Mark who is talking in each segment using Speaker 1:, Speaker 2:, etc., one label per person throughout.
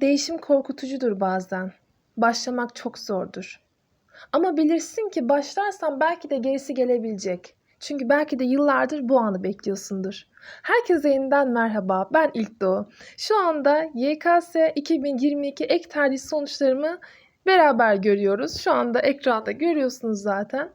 Speaker 1: Değişim korkutucudur bazen. Başlamak çok zordur. Ama bilirsin ki başlarsan belki de gerisi gelebilecek. Çünkü belki de yıllardır bu anı bekliyorsundur. Herkese yeniden merhaba. Ben İlk Doğu. Şu anda YKS 2022 ek tercih sonuçlarımı beraber görüyoruz. Şu anda ekranda görüyorsunuz zaten.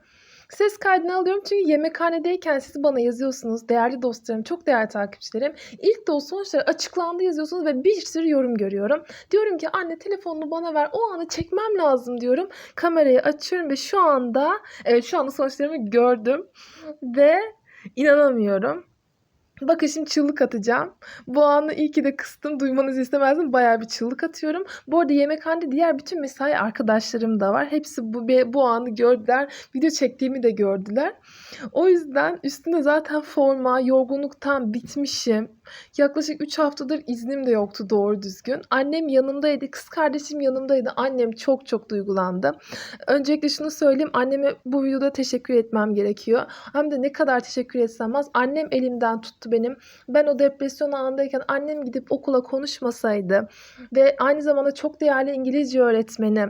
Speaker 1: Ses kaydını alıyorum çünkü yemekhanedeyken siz bana yazıyorsunuz. Değerli dostlarım, çok değerli takipçilerim. İlk o sonuçları açıklandı yazıyorsunuz ve bir sürü yorum görüyorum. Diyorum ki anne telefonunu bana ver. O anı çekmem lazım diyorum. Kamerayı açıyorum ve şu anda evet şu anda sonuçlarımı gördüm ve inanamıyorum. Bakın şimdi çığlık atacağım. Bu anı iyi ki de kıstım. Duymanızı istemezdim. Bayağı bir çığlık atıyorum. Bu arada yemekhanede diğer bütün mesai arkadaşlarım da var. Hepsi bu, bu anı gördüler. Video çektiğimi de gördüler. O yüzden üstünde zaten forma, yorgunluktan bitmişim. Yaklaşık 3 haftadır iznim de yoktu doğru düzgün. Annem yanımdaydı, kız kardeşim yanımdaydı. Annem çok çok duygulandı. Öncelikle şunu söyleyeyim. Anneme bu videoda teşekkür etmem gerekiyor. Hem de ne kadar teşekkür etsem az. Annem elimden tuttu benim. Ben o depresyon anındayken annem gidip okula konuşmasaydı ve aynı zamanda çok değerli İngilizce öğretmeni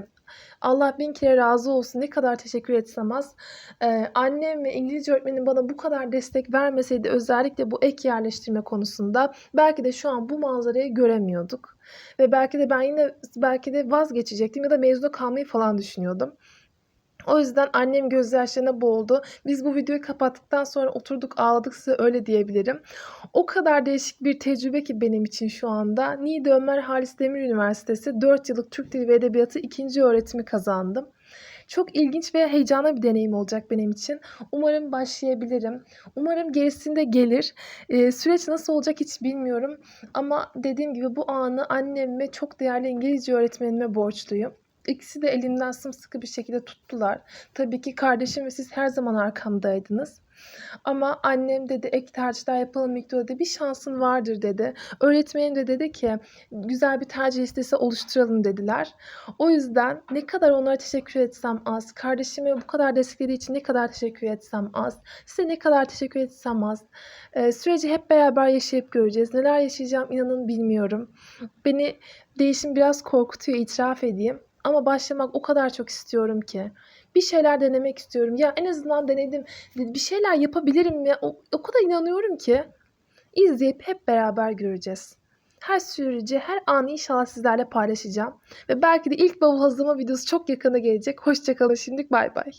Speaker 1: Allah bin kere razı olsun. Ne kadar teşekkür etsem az. Ee, annem ve İngilizce öğretmenim bana bu kadar destek vermeseydi özellikle bu ek yerleştirme konusunda belki de şu an bu manzarayı göremiyorduk. Ve belki de ben yine belki de vazgeçecektim ya da mezuna kalmayı falan düşünüyordum. O yüzden annem gözyaşlarına boğuldu. Biz bu videoyu kapattıktan sonra oturduk ağladık size öyle diyebilirim. O kadar değişik bir tecrübe ki benim için şu anda. Niğde Ömer Halis Demir Üniversitesi 4 yıllık Türk Dili ve Edebiyatı ikinci öğretimi kazandım. Çok ilginç ve heyecanlı bir deneyim olacak benim için. Umarım başlayabilirim. Umarım gerisinde gelir. Ee, süreç nasıl olacak hiç bilmiyorum. Ama dediğim gibi bu anı anneme çok değerli İngilizce öğretmenime borçluyum. İkisi de elimden sımsıkı bir şekilde tuttular. Tabii ki kardeşim ve siz her zaman arkamdaydınız. Ama annem dedi ek tercihler yapalım Mikro dedi. Bir şansın vardır dedi. Öğretmenim de dedi ki güzel bir tercih listesi oluşturalım dediler. O yüzden ne kadar onlara teşekkür etsem az. Kardeşime bu kadar desteklediği için ne kadar teşekkür etsem az. Size ne kadar teşekkür etsem az. Ee, süreci hep beraber yaşayıp göreceğiz. Neler yaşayacağım inanın bilmiyorum. Beni değişim biraz korkutuyor itiraf edeyim. Ama başlamak o kadar çok istiyorum ki. Bir şeyler denemek istiyorum. Ya en azından denedim. Bir şeyler yapabilirim ya. O, o kadar inanıyorum ki. İzleyip hep beraber göreceğiz. Her süreci, her anı inşallah sizlerle paylaşacağım. Ve belki de ilk bavul hazırlama videosu çok yakında gelecek. Hoşçakalın şimdilik bay bay.